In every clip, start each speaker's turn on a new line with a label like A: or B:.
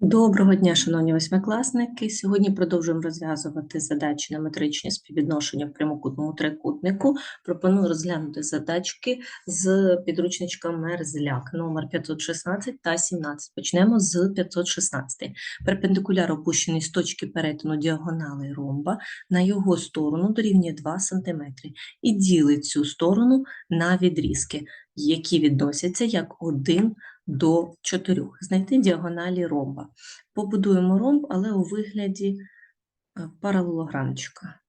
A: Доброго дня, шановні восьмикласники. Сьогодні продовжуємо розв'язувати задачі на метричні співвідношення в прямокутному трикутнику. Пропоную розглянути задачки з підручничка Мерзляк номер 516 та 17. Почнемо з 516. Перпендикуляр опущений з точки перетину діагонали ромба на його сторону дорівнює 2 см і ділить цю сторону на відрізки, які відносяться як 1 до 4. Знайти діагоналі ромба. Побудуємо ромб, але у вигляді е, паралелограмчика.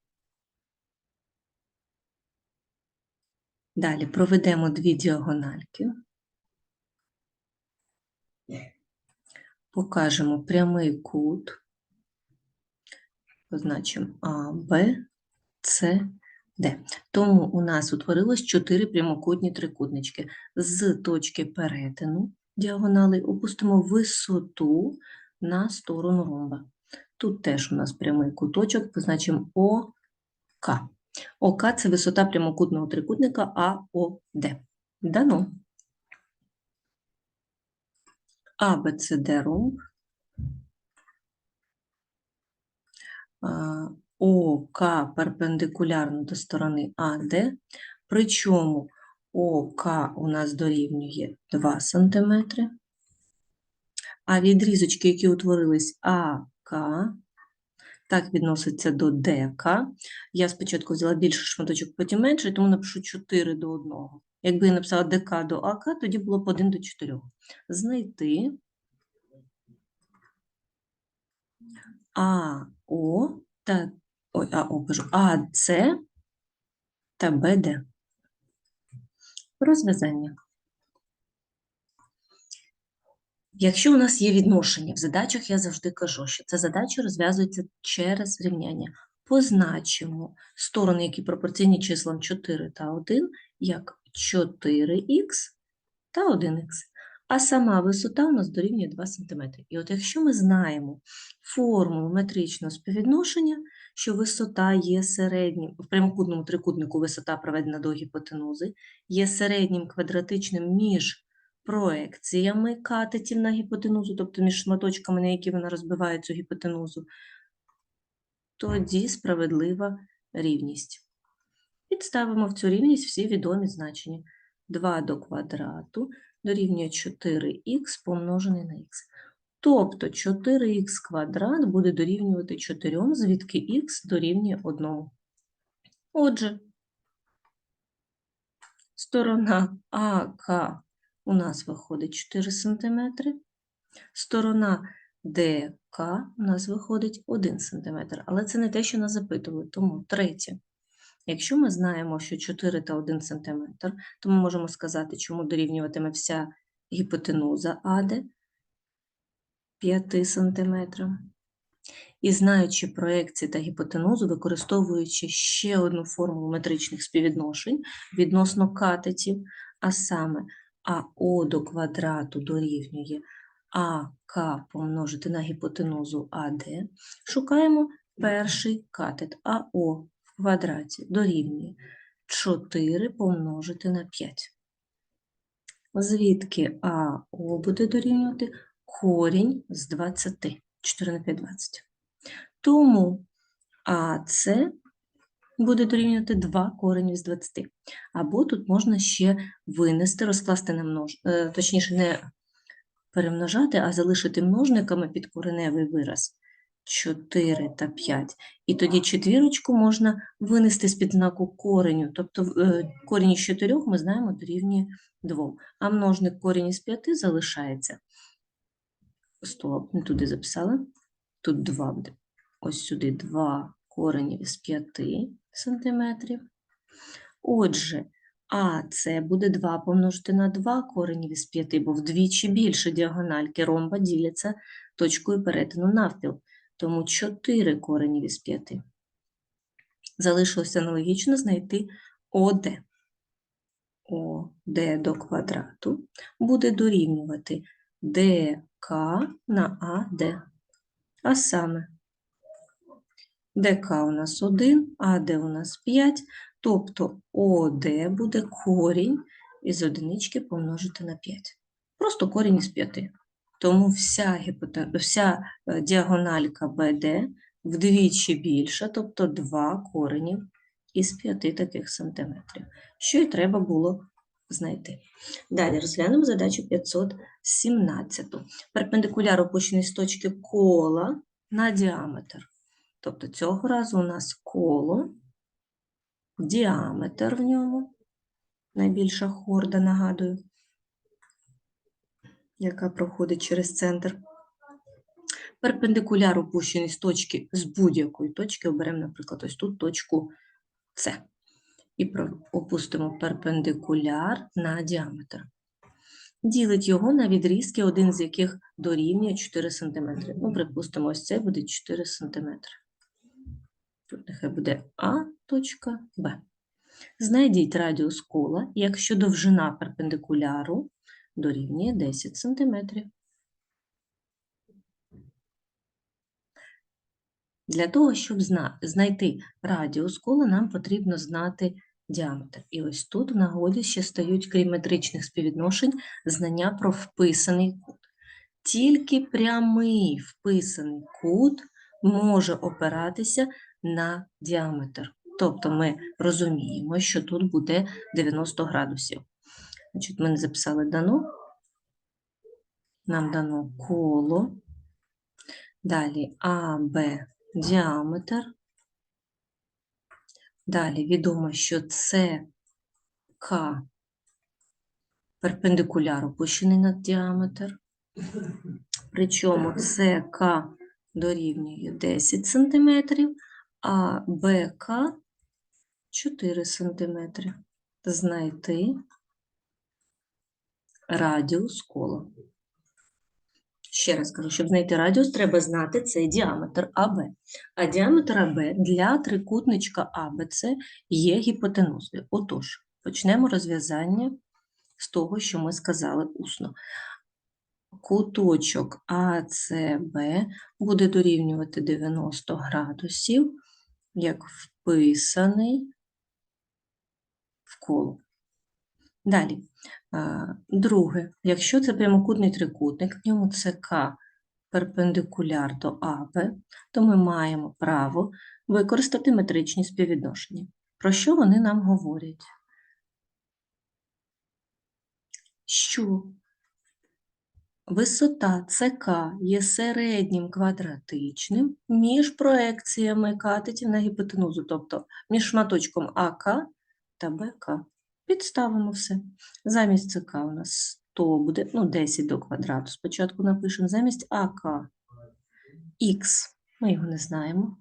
A: Далі проведемо дві діагональки. Покажемо прямий кут. Позначимо А, Б, С, Д. Тому у нас утворилось чотири прямокутні трикутнички. З точки перетину діагонали опустимо висоту на сторону ромба. Тут теж у нас прямий куточок, позначимо ОК. ОК – це висота прямокутного трикутника АОД. Дано. АБЦД ромб. ОК перпендикулярно до сторони АД, причому ОК у нас дорівнює 2 см, а відрізочки, які утворились АК, так відноситься до ДК. Я спочатку взяла більше шматочок, потім менше, тому напишу 4 до 1. Якби я написала ДК до АК, тоді було б 1 до 4. Знайти АО та ой, АО кажу, АЦ та БД. Розв'язання. Якщо у нас є відношення в задачах, я завжди кажу, що ця задача розв'язується через рівняння. Позначимо сторони, які пропорційні числам 4 та 1, як 4х та 1х. А сама висота у нас дорівнює 2 см. І от якщо ми знаємо формулу метричного співвідношення, що висота є середнім, в прямокутному трикутнику висота проведена до гіпотенузи, є середнім квадратичним між проекціями катетів на гіпотенузу, тобто між шматочками, на які вона розбиває цю гіпотенузу, тоді справедлива рівність. Підставимо в цю рівність всі відомі значення. 2 до квадрату дорівнює 4х помножений на х. Тобто 4х квадрат буде дорівнювати 4, звідки х дорівнює 1. Отже, сторона АК у нас виходить 4 см, сторона ДК у нас виходить 1 см. Але це не те, що нас запитували. Тому третє. Якщо ми знаємо, що 4 та 1 см, то ми можемо сказати, чому дорівнюватиме вся гіпотенуза АД 5 см. І знаючи проекції та гіпотенузу, використовуючи ще одну формулу метричних співвідношень відносно катетів, а саме АО до квадрату дорівнює АК помножити на гіпотенузу АД, шукаємо перший катет АО в квадраті дорівнює 4 помножити на 5. Звідки АО буде дорівнювати корінь з 20. 4 на 5 – 20. Тому АЦ буде дорівнювати 2 корені з 20. Або тут можна ще винести, розкласти на множ... е, точніше, не перемножати, а залишити множниками під кореневий вираз 4 та 5. І тоді четвірочку можна винести з-під знаку кореню. Тобто е, корінь із 4 ми знаємо дорівнює 2. А множник корінь із 5 залишається. Стоп, не туди записала. Тут 2 буде. Ось сюди 2 коренів із 5 сантиметрів. Отже, а це буде 2 помножити на 2 коренів із 5, бо вдвічі більше діагональки ромба діляться точкою перетину навпіл. Тому 4 коренів із 5. Залишилось аналогічно знайти ОД. ОД до квадрату буде дорівнювати ДК на АД. А саме ДК у нас 1, АД у нас 5, тобто ОД буде корінь із одинички помножити на 5. Просто корінь із 5. Тому вся, вся е, діагональка BD вдвічі більша, тобто 2 коренів із 5 таких сантиметрів, що і треба було знайти. Далі розглянемо задачу 517. Перпендикуляр опущений з точки кола на діаметр. Тобто цього разу у нас коло, діаметр в ньому, найбільша хорда, нагадую, яка проходить через центр. Перпендикуляр опущений з точки з будь-якої точки, оберемо, наприклад, ось тут точку С. І опустимо перпендикуляр на діаметр. Ділить його на відрізки, один з яких дорівнює 4 см. Ну, припустимо, ось це буде 4 см. Тут нехай буде А, точка Б. Знайдіть радіус кола, якщо довжина перпендикуляру дорівнює 10 см. Для того, щоб знайти радіус кола, нам потрібно знати діаметр. І ось тут в нагоді ще стають, крім метричних співвідношень, знання про вписаний кут. Тільки прямий вписаний кут може опиратися на діаметр. Тобто ми розуміємо, що тут буде 90 градусів. Значить, ми записали дано. Нам дано коло. Далі АБ діаметр. Далі відомо, що СК перпендикуляр опущений на діаметр. Причому СК дорівнює 10 см, а БК 4 см. Знайти радіус кола. Ще раз кажу, щоб знайти радіус, треба знати цей діаметр АБ. А діаметр АБ для трикутничка АБЦ є гіпотенузою. Отож, почнемо розв'язання з того, що ми сказали усно. Куточок АЦБ буде дорівнювати 90 градусів, як вписаний в коло. Далі. Друге, якщо це прямокутний трикутник, в ньому ЦК перпендикуляр до АБ, то ми маємо право використати метричні співвідношення. Про що вони нам говорять? Що висота ЦК є середнім квадратичним між проекціями катетів на гіпотенузу, тобто між шматочком АК та БК. Підставимо все. Замість ЦК у нас 100 буде, ну, 10 до квадрату. Спочатку напишемо замість АК Х, ми його не знаємо.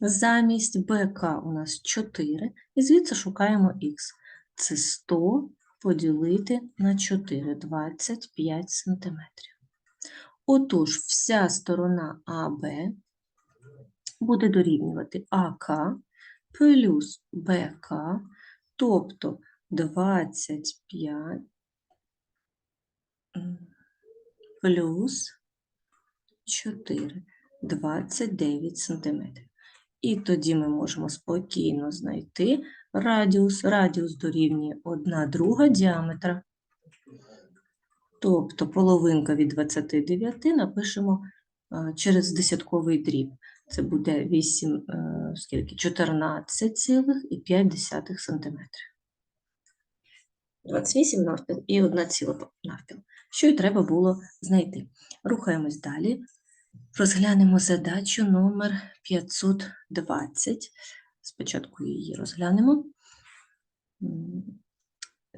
A: Замість БК у нас 4, і звідси шукаємо Х. Це 100 поділити на 4, 25 см. Отож, вся сторона АБ буде дорівнювати АК плюс БК, тобто 25 плюс 4, 29 см. І тоді ми можемо спокійно знайти радіус. Радіус дорівнює 1 друга діаметра. Тобто половинка від 29 напишемо через десятковий дріб. Це буде 8, е, скільки? 14,5 см. 28 навпіл і 1 ціла навпіл. Що й треба було знайти. Рухаємось далі. Розглянемо задачу номер 520. Спочатку її розглянемо.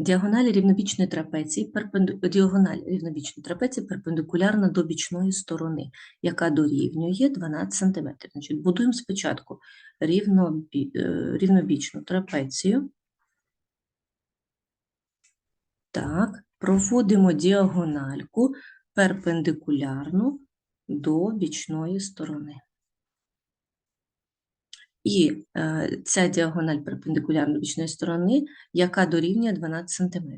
A: Діагональ рівнобічної трапеції, перпенду... діагональ рівнобічної трапеції перпендикулярна до бічної сторони, яка дорівнює 12 см. Значить, будуємо спочатку рівнобі... е, рівнобічну трапецію. Так, проводимо діагональку перпендикулярну до бічної сторони. І е, ця діагональ перпендикулярна до бічної сторони, яка дорівнює 12 см.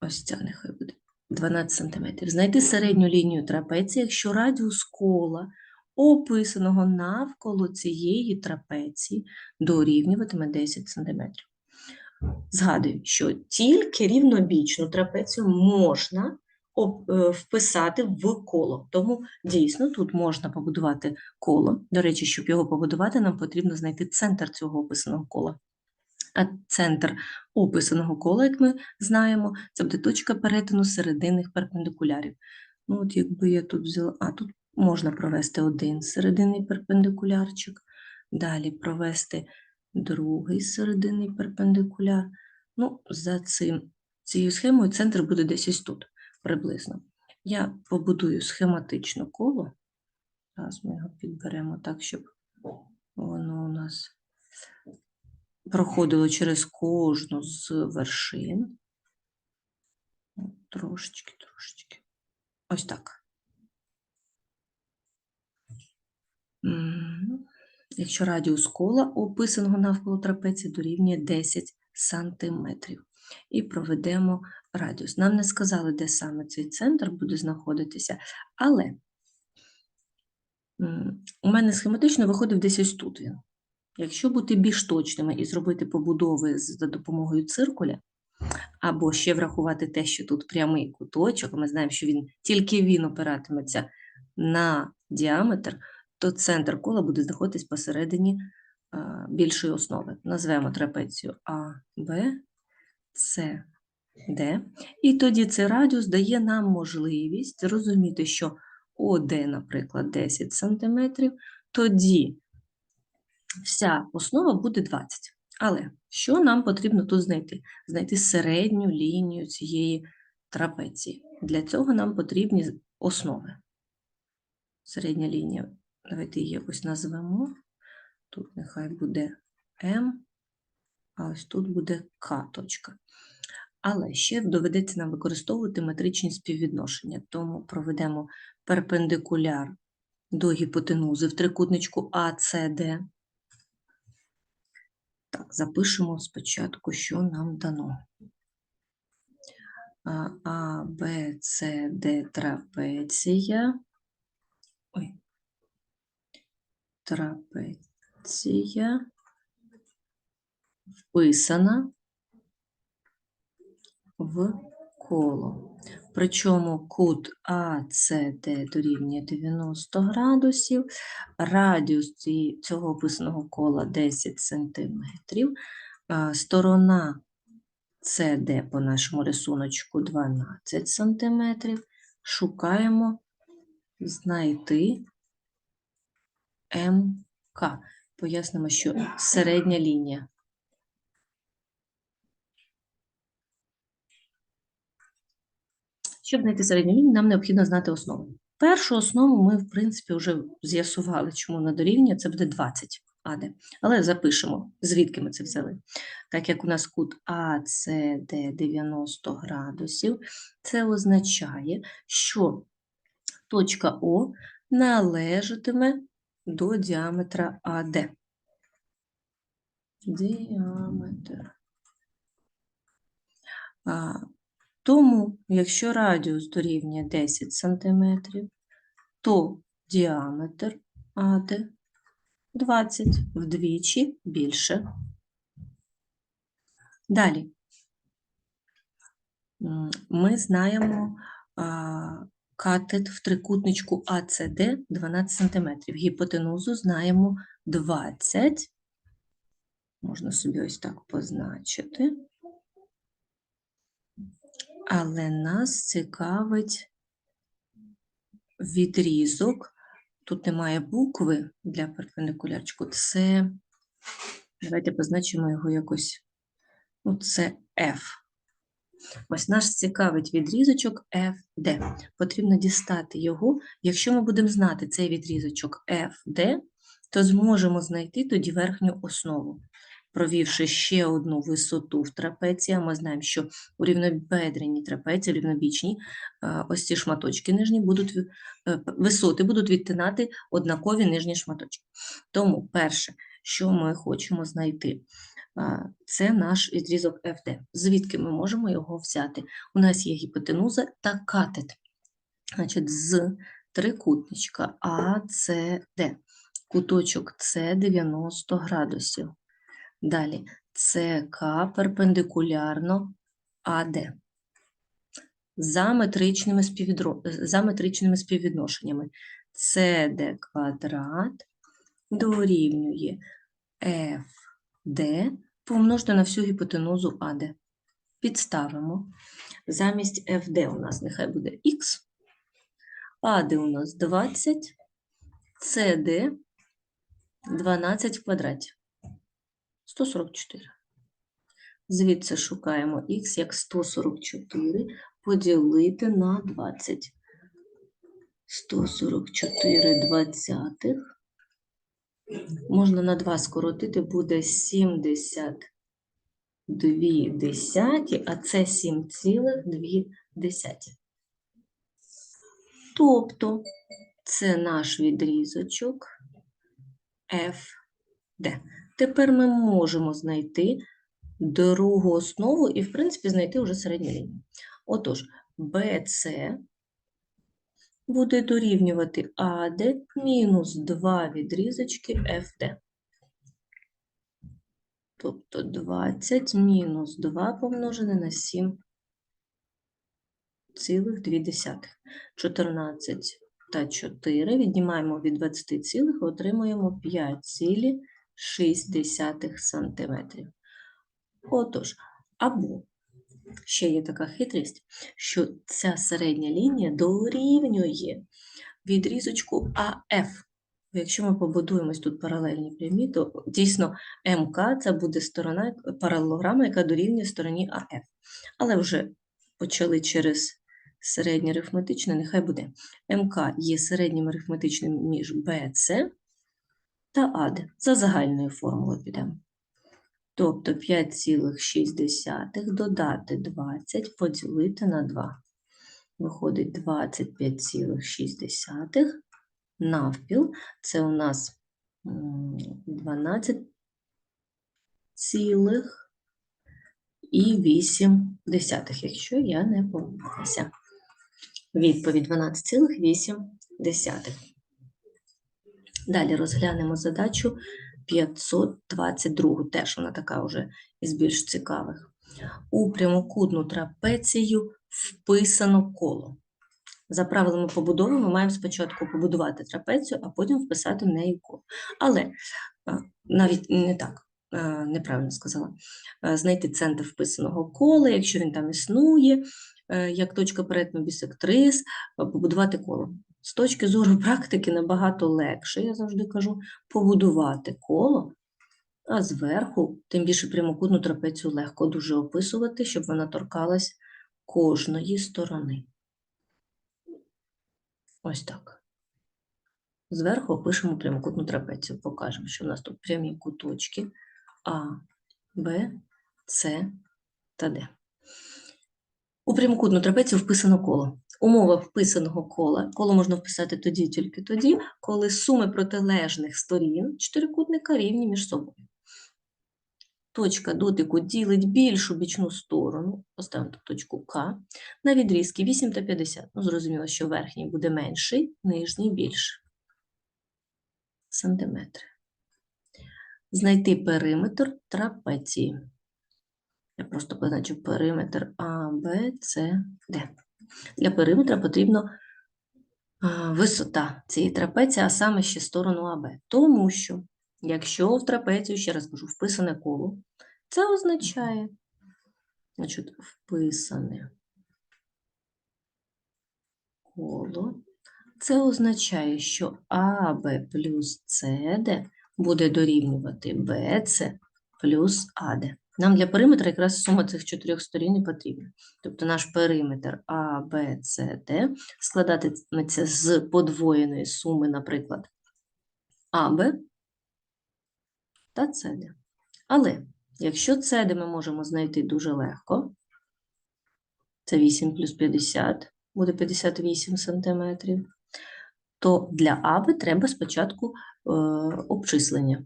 A: Ось ця нехай буде 12 см. Знайти середню лінію трапеції, якщо радіус кола, описаного навколо цієї трапеції, дорівнюватиме 10 см. згадую, що тільки рівнобічну трапецію можна вписати в коло. Тому дійсно тут можна побудувати коло. До речі, щоб його побудувати, нам потрібно знайти центр цього описаного кола. А центр описаного кола, як ми знаємо, це буде точка перетину серединних перпендикулярів. Ну, от якби я тут взяла, а тут можна провести один серединний перпендикулярчик, далі провести другий серединний перпендикуляр. Ну, за цим, цією схемою центр буде десь ось тут приблизно. Я побудую схематично коло. Зараз ми його підберемо так, щоб воно у нас проходило через кожну з вершин. Трошечки, трошечки. Ось так. Якщо радіус кола, описаного навколо трапеції, дорівнює 10 сантиметрів. І проведемо радіус. Нам не сказали, де саме цей центр буде знаходитися, але у мене схематично виходив десь ось тут він. Якщо бути більш точними і зробити побудови за допомогою циркуля, або ще врахувати те, що тут прямий куточок, ми знаємо, що він тільки він опиратиметься на діаметр, то центр кола буде знаходитись посередині більшої основи. Назвемо трапецію А, Б, С, Д. І тоді цей радіус дає нам можливість зрозуміти, що ОД, наприклад, 10 см, тоді вся основа буде 20. Але що нам потрібно тут знайти? Знайти середню лінію цієї трапеції. Для цього нам потрібні основи. Середня лінія, давайте її якось назвемо. Тут нехай буде М, а ось тут буде К точка. Але ще доведеться нам використовувати метричні співвідношення, тому проведемо перпендикуляр до гіпотенузи в трикутничку ACD. Так, запишемо спочатку, що нам дано. А, Б, С, Д трапеція. Ой. Трапеція вписана в коло. Причому кут АЦД дорівнює 90 градусів, радіус цього описаного кола 10 сантиметрів, сторона CD по нашому рисуночку 12 сантиметрів. Шукаємо знайти МК. Пояснимо, що середня лінія. Щоб знайти середню лінію, нам необхідно знати основу. Першу основу ми, в принципі, вже з'ясували, чому вона дорівнює, це буде 20 АД. Але запишемо, звідки ми це взяли. Так як у нас кут АЦД 90 градусів, це означає, що точка О належатиме до діаметра АД. Діаметр. Тому, якщо радіус дорівнює 10 см, то діаметр АД 20 вдвічі більше. Далі. Ми знаємо катет в трикутничку АЦД 12 см. Гіпотенузу знаємо 20. Можна собі ось так позначити. Але нас цікавить відрізок. Тут немає букви для перпендикулярчику. Це, давайте позначимо його якось. Ну, це F. Ось наш цікавить відрізочок FD. Потрібно дістати його. Якщо ми будемо знати цей відрізочок FD, то зможемо знайти тоді верхню основу. Провівши ще одну висоту в трапеції, ми знаємо, що у рівнобедреній трапеції, рівнобічній, е, ось ці шматочки нижні будуть, е, висоти будуть відтинати однакові нижні шматочки. Тому перше, що ми хочемо знайти, це наш відрізок FD. Звідки ми можемо його взяти? У нас є гіпотенуза та катет. Значить, з трикутничка ACD. Куточок С 90 градусів. Далі СК перпендикулярно АД. За метричними, співвідро... за метричними співвідношеннями. СД квадрат дорівнює FD помножити на всю гіпотенузу АД. Підставимо. Замість FD у нас нехай буде Х, АД у нас 20, CD 12 в квадраті. 144. Звідси шукаємо х як 144 поділити на 20. 144 двадцятих. Можна на 2 скоротити, буде 72 десяті, а це 7,2 десяті. Тобто це наш відрізочок FD. Тепер ми можемо знайти другу основу і, в принципі, знайти вже середню лінію. Отож, BC буде дорівнювати AD мінус 2 відрізочки FD. Тобто 20 мінус 2 помножене на 7 цілих 2 десятих. 14 та 4 віднімаємо від 20 цілих отримуємо 5,6 сантиметрів. Отож, або ще є така хитрість, що ця середня лінія дорівнює відрізочку АФ. Якщо ми побудуємо ось тут паралельні прямі, то дійсно МК це буде сторона паралелограма, яка дорівнює стороні АФ. Але вже почали через середнє арифметичне, нехай буде. МК є середнім арифметичним між БЦ та АД. За загальною формулою підемо. Тобто 5,6 додати 20 поділити на 2. Виходить 25,6 навпіл. Це у нас м, 12 цілих і 8 десятих, якщо я не помилилася. Відповідь 12,8. Далі розглянемо задачу 522, теж вона така вже із більш цікавих. У прямокутну трапецію вписано коло. За правилами побудови ми маємо спочатку побудувати трапецію, а потім вписати в неї коло. Але навіть не так, неправильно сказала, знайти центр вписаного кола, якщо він там існує, е, як точка перетину бісектриз, а, побудувати коло. З точки зору практики набагато легше, я завжди кажу, побудувати коло, а зверху, тим більше прямокутну трапецію легко дуже описувати, щоб вона торкалась кожної сторони. Ось так. Зверху опишемо прямокутну трапецію. Покажемо, що в нас тут прямі куточки А, Б, С та Д. У прямокутну трапецію вписано коло. Умова вписаного кола. Коло можна вписати тоді, тільки тоді, коли суми протилежних сторін чотирикутника рівні між собою. Точка дотику ділить більшу бічну сторону, поставимо тут точку К, на відрізки 8 та 50. Ну, зрозуміло, що верхній буде менший, нижній більший. Сантиметри. Знайти периметр трапеції. Я просто позначу периметр А, Б, С, Д. Для периметра потрібно висота цієї трапеції, а саме ще сторону АБ. Тому що, якщо в трапецію, ще раз кажу, вписане коло, це означає, значить, вписане коло, це означає, що АБ плюс СД буде дорівнювати БЦ плюс АД. Нам для периметра якраз сума цих чотирьох сторін і потрібна. Тобто наш периметр А, Б, С, Д складатиметься з подвоєної суми, наприклад, АБ та СД. Але якщо СД ми можемо знайти дуже легко, це 8 плюс 50, буде 58 сантиметрів, то для АБ треба спочатку е, обчислення.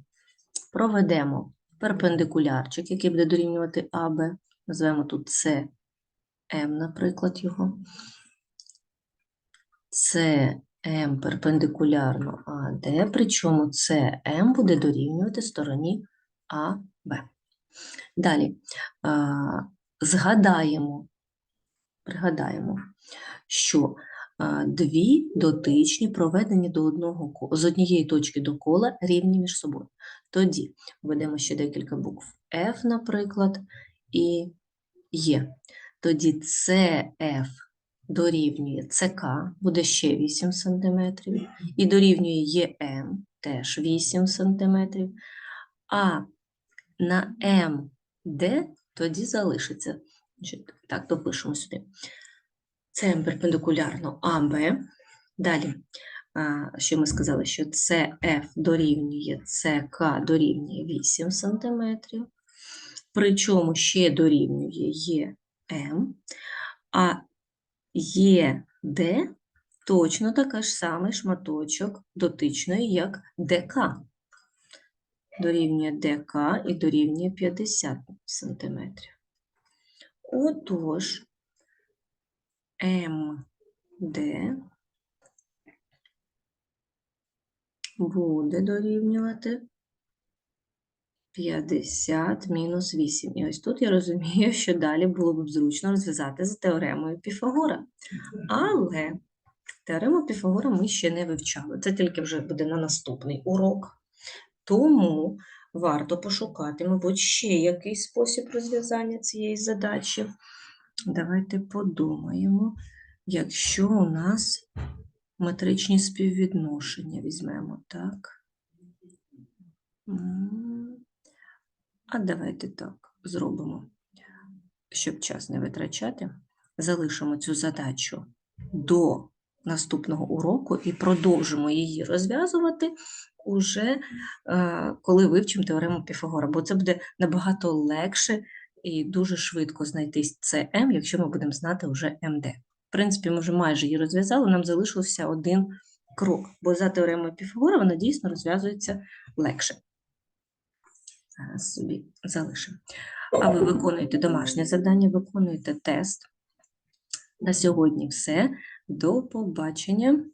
A: Проведемо перпендикулярчик, який буде дорівнювати АБ. Назвемо тут С М, наприклад, його. СМ перпендикулярно АД, причому СМ буде дорівнювати стороні АБ. Далі згадаємо, пригадаємо, що дві дотичні проведені до одного ко- з однієї точки до кола рівні між собою. Тоді введемо ще декілька букв F, наприклад, і Є. Тоді CF дорівнює CK, буде ще 8 см, і дорівнює EM, теж 8 см, а на MD тоді залишиться. Так, допишемо сюди. Це перпендикулярно АБ. Далі, що ми сказали, що CF дорівнює CK дорівнює 8 см, причому ще дорівнює ЕМ, а ЄД точно така ж самий шматочок дотичної, як ДК. Дорівнює ДК і дорівнює 50 см. Отож, МД буде дорівнювати 50 мінус 8. І ось тут я розумію, що далі було б зручно розв'язати за теоремою Піфагора. Але теорему Піфагора ми ще не вивчали. Це тільки вже буде на наступний урок. Тому варто пошукати, мабуть, ще якийсь спосіб розв'язання цієї задачі. Давайте подумаємо, якщо у нас метричні співвідношення візьмемо, так? А давайте так зробимо, щоб час не витрачати. Залишимо цю задачу до наступного уроку і продовжимо її розв'язувати уже е, коли вивчимо теорему Піфагора, бо це буде набагато легше і дуже швидко знайти це М, якщо ми будемо знати вже МД. В принципі, ми вже майже її розв'язали, нам залишився один крок, бо за теоремою Піфагора вона дійсно розв'язується легше. Зараз собі залишимо. А ви виконуєте домашнє завдання, виконуєте тест. На сьогодні все. До побачення.